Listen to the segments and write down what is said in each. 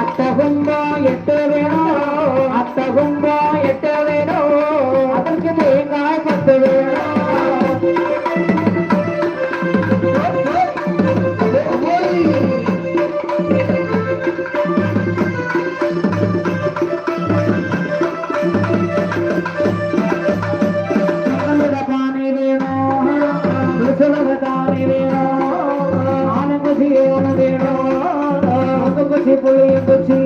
அத்த கும்பா எட்ட வேணும் அத்த கும்பா குச்சி புளிய குச்சி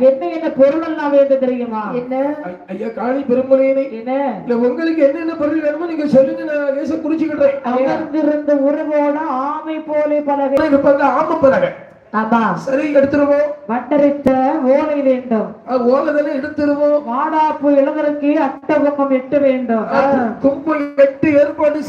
என்ன என்ன பொருள் எல்லாம் வேண்டும் தெரியுமா? என்ன? ஐயா காளி பெருமலையனே என்ன? இல்ல உங்களுக்கு என்னென்ன பொருள் வேணுமோ நீங்க சொல்லுங்க நான் லேசா குறிச்சுக்கிட்டேன் அமர்ந்திருந்த உருவோட ஆமை போலே பலகை இருப்பாங்க ஆம பலகை ஆமா. சரி எடுத்துருவோம். வட்டரித்த ஓலை வேண்டும். ஓலதானே எடுத்துருவோம். மாடாப்பு இளவருக்கு அட்டபொம்மம் எட்டு வேண்டும். கும்பல் எட்டு ஏற்பாடு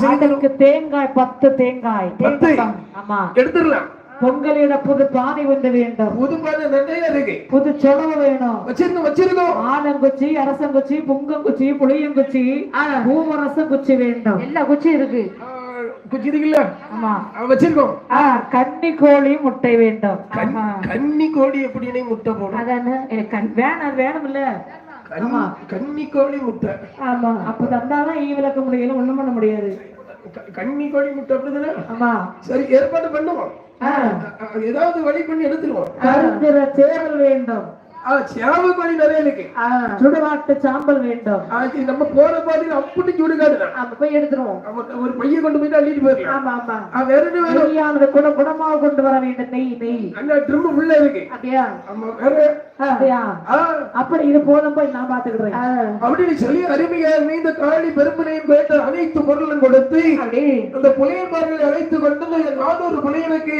பத்து தேங்காய். பத்து? தேங்காய். ஆமா. எடுத்துடலாம். பொங்கலிட புது பானை ஒன்று வேண்டும். நிறைய இருக்கு. புது சொடவு வேணும். வச்சிருந்தோம் வச்சிருக்கோம் ஆலங்குச்சி அரசங்குச்சி புங்கங்குச்சி புளியங்குச்சி பூவரசங்குச்சி வேண்டும். எல்லா குச்சி இருக்கு. குச்சி இருக்குல்ல? ஆமா. வச்சிருக்கோம். கன்னி கோழி முட்டை வேண்டும். கன்னி கோழி எப்படின்னு முட்டை போடும். அதானே? வேணும் வேணும்ல. ஆமா. கன்னி கோழி முட்டை. ஆமா. அப்ப தந்தாதான் ஈ விளக்க முடியல ஒண்ணும் பண்ண முடியாது. கன்னி கோழி முட்டை அப்படிதானே? ஆமா. சரி ஏற்பாடு பண்ணுவோம். ஏதாவது வழி பண்ணி எடுத்துருவோம். கருந்திர சேவல் வேண்டும். ஆ, சேவ கோழி நிறைய இருக்கு. சுடுகாட்டு சாம்பல் வேண்டும். இது நம்ம போற பாதையில அப்படி சுடுகாடுதான். அப்ப போய் எடுத்துருவோம். ஒரு பைய கொண்டு போயிட்டு அள்ளிட்டு போயிடலாம். ஆமா ஆமா. ஆ, வேற என்ன வேணும்? நெய்யானது குட குடமாக கொண்டு வர வேண்டும். நெய் நெய் அந்த ட்ரிம் உள்ள இருக்கு. அப்படியா? ஆமா வேற. அப்படியா? ஆ, அப்படி இது போதும் போய் நான் பாத்துக்கிறேன் அப்படின்னு சொல்லி அருமையா நீந்த காளி பெருமனையும் கேட்ட அனைத்து பொருளும் கொடுத்து அந்த புலையன்மார்களை அழைத்து கொண்டு நானூறு புலையனுக்கு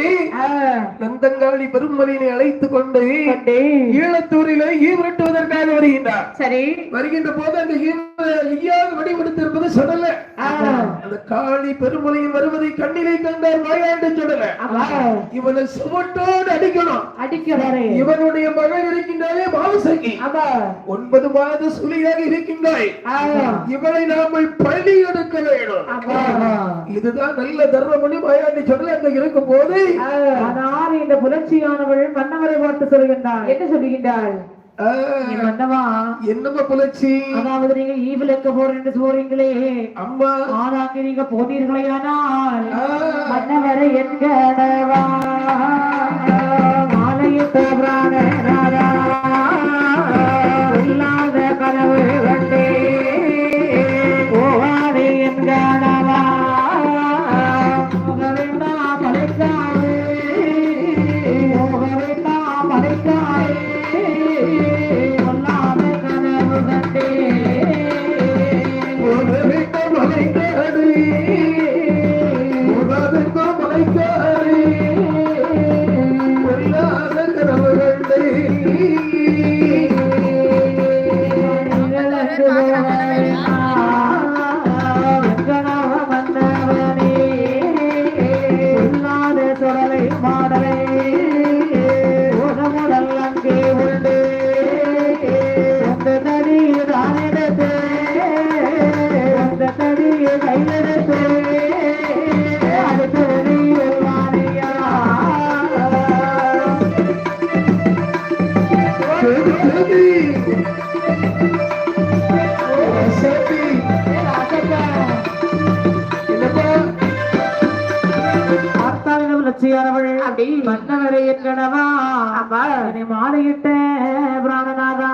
நந்தங்காளி பெருமலையினை அழைத்து கொண்டு கொண்டு. ஈழத்தூரிலே ஈவிரட்டுவதற்காக வருகின்றார். சரி. வருகின்ற போது அந்த வடிவெடுத்திருப்பது சுடல. ஆ, அந்த காளி பெருமலையில் வருவதை கண்ணிலே கண்டார் வாயாண்டு ஆமா. இவனை சுவட்டோடு அடிக்கணும். அடிக்கிறாரே இவனுடைய மகள் இருக்கின்றாலே பாவசங்கி ஆமா. ஒன்பது மாத சுழியாக இருக்கின்றாய். ஆ, இவளை நாம பழி எடுக்க வேண்டும். இதுதான் நல்ல தர்மமணி வாயாண்டி சொல்ல அங்க இருக்கும் போது ஆனால் இந்த புரட்சியானவள் மன்னவரை பார்த்து சொல்கின்றாள். என்ன சொல்லுகின்றாள் புலச்சி? அதாவது நீங்க ஈவிலக்க போறேன் என்று சொல்றீங்களே அம்மா. ஆனாங்க நீங்க போனீர்களேயானால் ஆ, மன்னவரை என்கடவா Dua. புரட்சியானவள் அப்படி. மன்னவரை. என்னை மாலையிட்ட பிராணநாதா.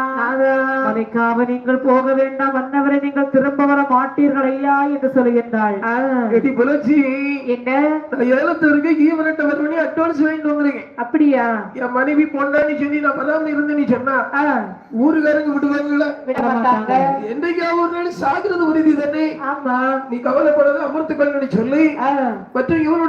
மலைக்காக நீங்கள் போக வேண்டாம். மன்னவரை நீங்கள் திரும்ப வர மாட்டீர்கள் ஐயா என்று சொல்கின்றாள் ஆ, எடி புலச்சி. என்ன நான் ஏலத்து இருக்க ஈவனட்ட வரணும் அட்வான்ஸ் வாங்கிட்டு வந்துருக்கேன் அப்படியா? என் மனைவி பொண்டான்னு சொல்லி நான் வராம இருந்து நீ சொன்னா ஊருக்காரங்க விடுவாங்கல்ல? விட மாட்டாங்க என்னைக்காவது ஒரு நாள் சாகிறது உறுதி தானே? ஆமா. நீ கவலைப்படாத அமர்த்துக்கொள்ளு சொல்லி. ஆ. மற்றும் இவனோட